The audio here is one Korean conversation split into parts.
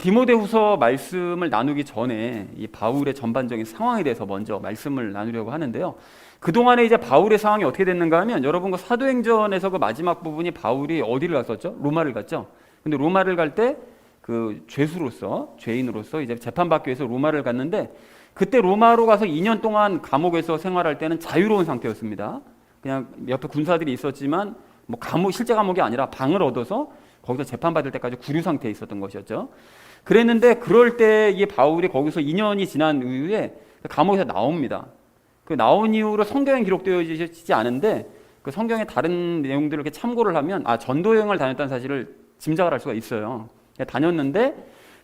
디모데후서 말씀을 나누기 전에 이 바울의 전반적인 상황에 대해서 먼저 말씀을 나누려고 하는데요. 그 동안에 이제 바울의 상황이 어떻게 됐는가 하면 여러분 그 사도행전에서 그 마지막 부분이 바울이 어디를 갔었죠? 로마를 갔죠. 근데 로마를 갈 때 그 죄수로서 죄인으로서 이제 재판받기 위해서 로마를 갔는데 그때 로마로 가서 2년 동안 감옥에서 생활할 때는 자유로운 상태였습니다. 그냥 옆에 군사들이 있었지만 뭐 감옥 실제 감옥이 아니라 방을 얻어서 거기서 재판받을 때까지 구류 상태에 있었던 것이었죠. 그랬는데 그럴 때 이 바울이 거기서 2년이 지난 이후에 감옥에서 나옵니다. 그 나온 이후로 성경에 기록되어지지 않은데 그 성경의 다른 내용들을 이렇게 참고를 하면 아 전도 여행을 다녔다는 사실을 짐작을 할 수가 있어요. 다녔는데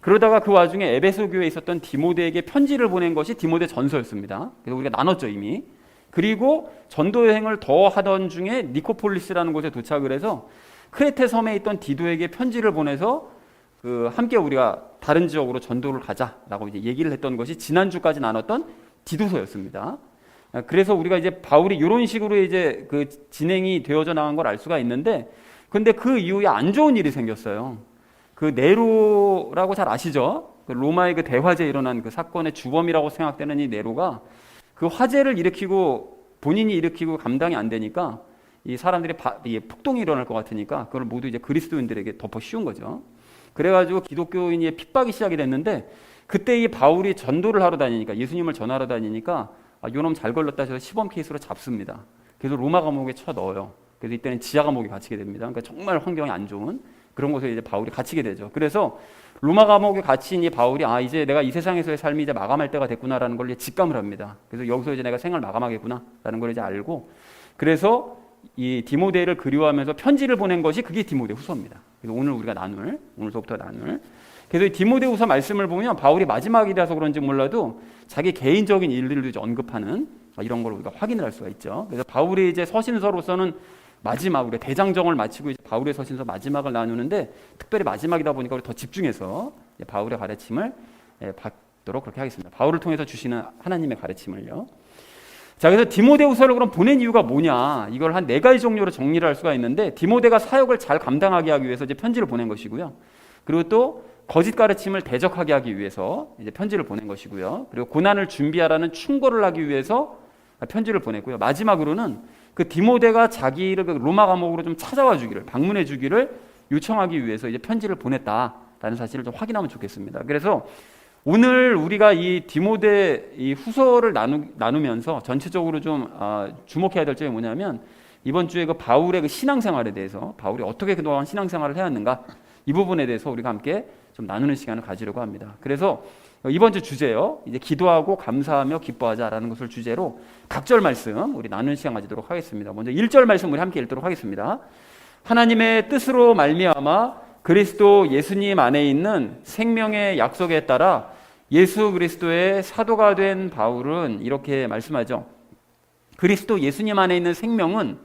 그러다가 그 와중에 에베소 교회에 있었던 디모데에게 편지를 보낸 것이 디모데 전서였습니다. 그래서 우리가 나눴죠 이미. 그리고 전도 여행을 더 하던 중에 니코폴리스라는 곳에 도착을 해서 크레테 섬에 있던 디도에게 편지를 보내서 그 함께 우리가 다른 지역으로 전도를 가자라고 이제 얘기를 했던 것이 지난주까지 나눴던 디도서였습니다. 그래서 우리가 이제 바울이 이런 식으로 이제 그 진행이 되어져 나간 걸 알 수가 있는데 근데 그 이후에 안 좋은 일이 생겼어요. 그 네로라고 잘 아시죠? 그 로마의 그 대화제에 일어난 그 사건의 주범이라고 생각되는 이 네로가 그 화재를 일으키고 본인이 일으키고 감당이 안 되니까 이 사람들이 바, 이 폭동이 일어날 것 같으니까 그걸 모두 이제 그리스도인들에게 덮어 씌운 거죠. 그래가지고 기독교인이 핍박이 시작이 됐는데 그때 이 바울이 전도를 하러 다니니까 예수님을 전하러 다니니까 아, 요놈 잘 걸렸다 해서 시범 케이스로 잡습니다. 그래서 로마 감옥에 쳐 넣어요. 그래서 이때는 지하 감옥에 갇히게 됩니다. 그러니까 정말 환경이 안 좋은 그런 곳에 이제 바울이 갇히게 되죠. 그래서 로마 감옥에 갇힌 이 바울이 아 이제 내가 이 세상에서의 삶이 이제 마감할 때가 됐구나라는 걸 이제 직감을 합니다. 그래서 여기서 이제 내가 생을 마감하겠구나라는 걸 이제 알고 그래서 이 디모데를 그리워하면서 편지를 보낸 것이 그게 디모데 후서입니다. 오늘 우리가 나눌 오늘서부터 나눌 그래서 이 디모데 후서 말씀을 보면 바울이 마지막이라서 그런지 몰라도 자기 개인적인 일들을 이제 언급하는 이런 걸 우리가 확인을 할 수가 있죠. 그래서 바울이 이제 서신서로서는 마지막 우리 대장정을 마치고 이제 바울의 서신서 마지막을 나누는데 특별히 마지막이다 보니까 우리 더 집중해서 바울의 가르침을 예, 받도록 그렇게 하겠습니다. 바울을 통해서 주시는 하나님의 가르침을요. 자, 그래서 디모데후서를 그럼 보낸 이유가 뭐냐? 이걸 한 네 가지 종류로 정리를 할 수가 있는데 디모데가 사역을 잘 감당하게 하기 위해서 이제 편지를 보낸 것이고요. 그리고 또 거짓 가르침을 대적하게 하기 위해서 이제 편지를 보낸 것이고요. 그리고 고난을 준비하라는 충고를 하기 위해서 편지를 보냈고요. 마지막으로는 그 디모데가 자기를 그 로마 감옥으로 좀 찾아와 주기를 방문해 주기를 요청하기 위해서 이제 편지를 보냈다라는 사실을 좀 확인하면 좋겠습니다. 그래서 오늘 우리가 이 디모데 이 후서를 나누, 나누 면서 전체적으로 좀 아, 주목해야 될 점이 뭐냐면 이번 주에 그 바울의 그 신앙생활에 대해서 바울이 어떻게 그동안 신앙생활을 해왔는가 이 부분에 대해서 우리가 함께 좀 나누는 시간을 가지려고 합니다. 그래서 이번 주 주제요. 이제 기도하고 감사하며 기뻐하자라는 것을 주제로 각절 말씀 우리 나누는 시간 가지도록 하겠습니다. 먼저 1절 말씀 우리 함께 읽도록 하겠습니다. 하나님의 뜻으로 말미암아 그리스도 예수님 안에 있는 생명의 약속에 따라 예수 그리스도의 사도가 된 바울은 이렇게 말씀하죠. 그리스도 예수님 안에 있는 생명은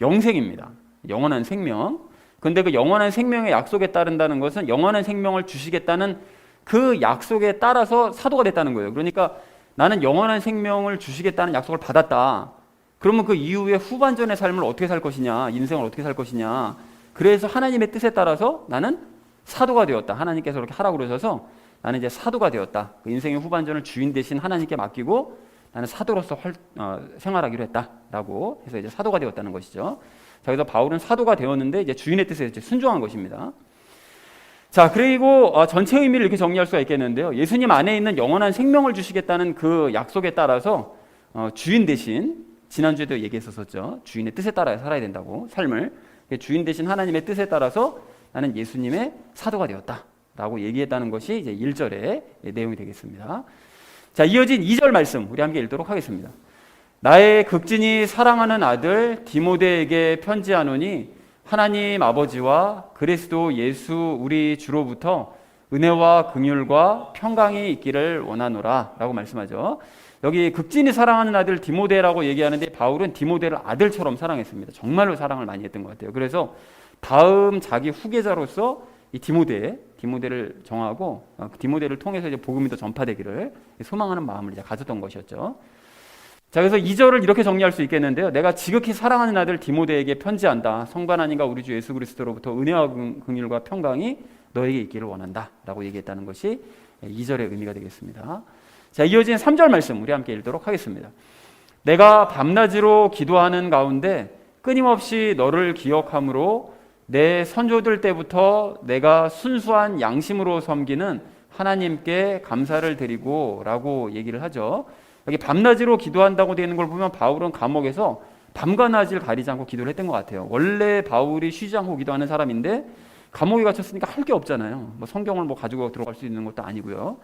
영생입니다. 영원한 생명. 근데 그 영원한 생명의 약속에 따른다는 것은 영원한 생명을 주시겠다는 그 약속에 따라서 사도가 됐다는 거예요. 그러니까 나는 영원한 생명을 주시겠다는 약속을 받았다. 그러면 그 이후에 후반전의 삶을 어떻게 살 것이냐, 인생을 어떻게 살 것이냐. 그래서 하나님의 뜻에 따라서 나는 사도가 되었다. 하나님께서 그렇게 하라고 그러셔서 나는 이제 사도가 되었다. 그 인생의 후반전을 주인 대신 하나님께 맡기고 나는 사도로서 활, 어, 생활하기로 했다라고 해서 이제 사도가 되었다는 것이죠. 자, 그래서 바울은 사도가 되었는데 이제 주인의 뜻에 이제 순종한 것입니다. 자, 그리고 어, 전체 의미를 이렇게 정리할 수가 있겠는데요. 예수님 안에 있는 영원한 생명을 주시겠다는 그 약속에 따라서 어, 주인 대신 지난주에도 얘기했었죠. 주인의 뜻에 따라 살아야 된다고 삶을 주인 대신 하나님의 뜻에 따라서 나는 예수님의 사도가 되었다 라고 얘기했다는 것이 이제 1절의 내용이 되겠습니다. 자, 이어진 2절 말씀 우리 함께 읽도록 하겠습니다. 나의 극진히 사랑하는 아들 디모데에게 편지하노니 하나님 아버지와 그리스도 예수 우리 주로부터 은혜와 긍휼과 평강이 있기를 원하노라라고 말씀하죠. 여기 극진히 사랑하는 아들 디모데라고 얘기하는데 바울은 디모데를 아들처럼 사랑했습니다. 정말로 사랑을 많이 했던 것 같아요. 그래서 다음 자기 후계자로서 이 디모데, 디모데를 정하고 어, 디모데를 통해서 이제 복음이 더 전파되기를 소망하는 마음을 이제 가졌던 것이었죠. 자, 그래서 2절을 이렇게 정리할 수 있겠는데요. 내가 지극히 사랑하는 아들 디모데에게 편지한다. 성관 아닌가 우리 주 예수 그리스도로부터 은혜와 긍휼과 평강이 너에게 있기를 원한다라고 얘기했다는 것이 2절의 의미가 되겠습니다. 자, 이어진 3절 말씀 우리 함께 읽도록 하겠습니다. 내가 밤낮으로 기도하는 가운데 끊임없이 너를 기억함으로 내 선조들 때부터 내가 순수한 양심으로 섬기는 하나님께 감사를 드리고 라고 얘기를 하죠. 여기 밤낮으로 기도한다고 되어 있는 걸 보면 바울은 감옥에서 밤과 낮을 가리지 않고 기도를 했던 것 같아요. 원래 바울이 쉬지 않고 기도하는 사람인데 감옥에 갇혔으니까 할 게 없잖아요. 뭐 성경을 뭐 가지고 들어갈 수 있는 것도 아니고요.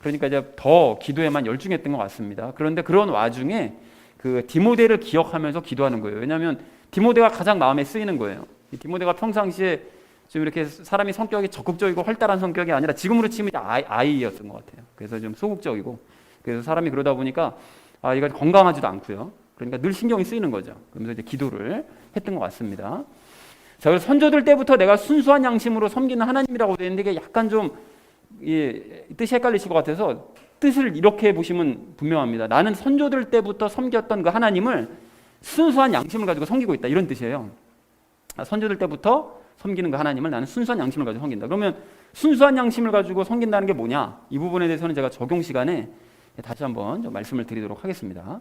그러니까 이제 더 기도에만 열중했던 것 같습니다. 그런데 그런 와중에 그 디모데를 기억하면서 기도하는 거예요. 왜냐하면 디모데가 가장 마음에 쓰이는 거예요. 이 디모데가 평상시에 좀 이렇게 사람이 성격이 적극적이고 활달한 성격이 아니라 지금으로 치면 아이, 아이 였던 것 같아요. 그래서 좀 소극적이고 그래서 사람이 그러다 보니까 아 이가 건강하지도 않고요. 그러니까 늘 신경이 쓰이는 거죠. 그러면서 이제 기도를 했던 것 같습니다. 자, 그래서 선조들 때부터 내가 순수한 양심으로 섬기는 하나님이라고 되어 있는데 이게 약간 좀 예, 뜻이 헷갈리실 것 같아서 뜻을 이렇게 보시면 분명합니다. 나는 선조들 때부터 섬겼던 그 하나님을 순수한 양심을 가지고 섬기고 있다. 이런 뜻이에요. 아, 선조들 때부터 섬기는 그 하나님을 나는 순수한 양심을 가지고 섬긴다. 그러면 순수한 양심을 가지고 섬긴다는 게 뭐냐? 이 부분에 대해서는 제가 적용 시간에 다시 한번 좀 말씀을 드리도록 하겠습니다.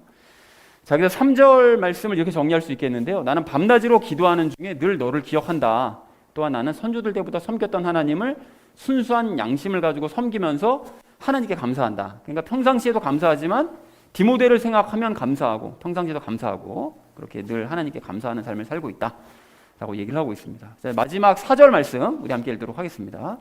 자, 그래서 3절 말씀을 이렇게 정리할 수 있겠는데요. 나는 밤낮으로 기도하는 중에 늘 너를 기억한다. 또한 나는 선조들 때부터 섬겼던 하나님을 순수한 양심을 가지고 섬기면서 하나님께 감사한다. 그러니까 평상시에도 감사하지만 디모데를 생각하면 감사하고 평상시에도 감사하고 그렇게 늘 하나님께 감사하는 삶을 살고 있다. 라고 얘기를 하고 있습니다. 자, 마지막 4절 말씀 우리 함께 읽도록 하겠습니다.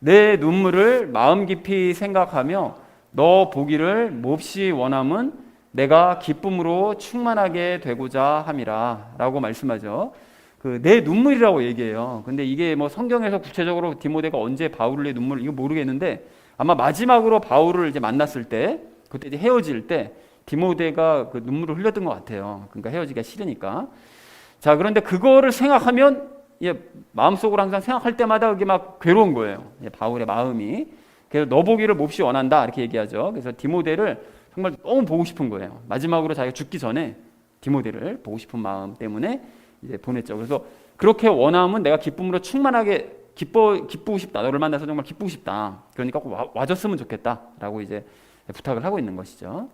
내 눈물을 마음 깊이 생각하며 너 보기를 몹시 원함은 내가 기쁨으로 충만하게 되고자 함이라 라고 말씀하죠. 그 내 눈물이라고 얘기해요. 근데 이게 뭐 성경에서 구체적으로 디모데가 언제 바울의 눈물 이거 모르겠는데 아마 마지막으로 바울을 이제 만났을 때 그때 이제 헤어질 때 디모데가 그 눈물을 흘렸던 것 같아요. 그러니까 헤어지기가 싫으니까. 자, 그런데 그거를 생각하면 예, 마음속으로 항상 생각할 때마다 그게 막 괴로운 거예요. 예, 바울의 마음이. 그래서 너 보기를 몹시 원한다 이렇게 얘기하죠. 그래서 디모데를 정말 너무 보고 싶은 거예요. 마지막으로 자기가 죽기 전에 디모데를 보고 싶은 마음 때문에 이제 보냈죠. 그래서 그렇게 원하면 내가 기쁨으로 충만하게 기뻐 기쁘고 싶다. 너를 만나서 정말 기쁘고 싶다. 그러니까 꼭 와, 와줬으면 좋겠다라고 이제 부탁을 하고 있는 것이죠.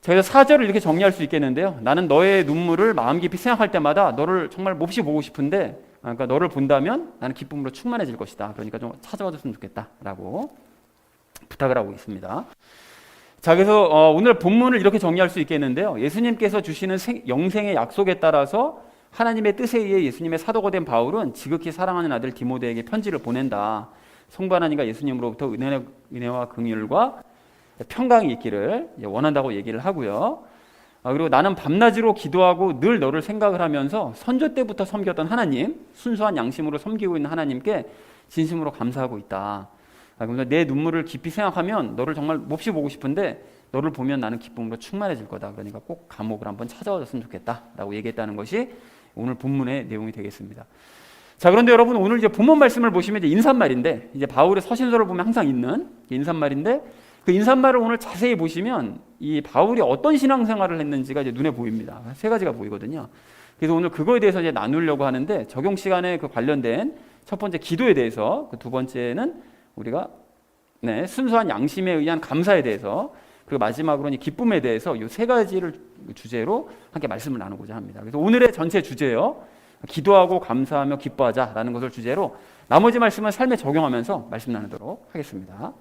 저희가 사절을 이렇게 정리할 수 있겠는데요. 나는 너의 눈물을 마음 깊이 생각할 때마다 너를 정말 몹시 보고 싶은데, 그러니까 너를 본다면 나는 기쁨으로 충만해질 것이다. 그러니까 좀 찾아와 줬으면 좋겠다라고 부탁을 하고 있습니다. 자, 그래서 어, 오늘 본문을 이렇게 정리할 수 있겠는데요. 예수님께서 주시는 생, 영생의 약속에 따라서 하나님의 뜻에 의해 예수님의 사도가 된 바울은 지극히 사랑하는 아들 디모데에게 편지를 보낸다. 성부 하나님과 예수님으로부터 은혜, 은혜와 긍휼과 평강이 있기를 원한다고 얘기를 하고요. 아, 그리고 나는 밤낮으로 기도하고 늘 너를 생각을 하면서 선조 때부터 섬겼던 하나님, 순수한 양심으로 섬기고 있는 하나님께 진심으로 감사하고 있다. 아, 내 눈물을 깊이 생각하면 너를 정말 몹시 보고 싶은데 너를 보면 나는 기쁨으로 충만해질 거다. 그러니까 꼭 감옥을 한번 찾아와줬으면 좋겠다라고 얘기했다는 것이 오늘 본문의 내용이 되겠습니다. 자, 그런데 여러분 오늘 이제 본문 말씀을 보시면 이제 인사말인데 이제 바울의 서신서를 보면 항상 있는 인사말인데 그 인사말을 오늘 자세히 보시면 이 바울이 어떤 신앙생활을 했는지가 이제 눈에 보입니다. 세 가지가 보이거든요. 그래서 오늘 그거에 대해서 이제 나누려고 하는데 적용 시간에 그 관련된 첫 번째 기도에 대해서 그 두 번째는 우리가 네, 순수한 양심에 의한 감사에 대해서 그리고 마지막으로는 이 기쁨에 대해서 이 세 가지를 주제로 함께 말씀을 나누고자 합니다. 그래서 오늘의 전체 주제요. 기도하고 감사하며 기뻐하자라는 것을 주제로 나머지 말씀은 삶에 적용하면서 말씀 나누도록 하겠습니다.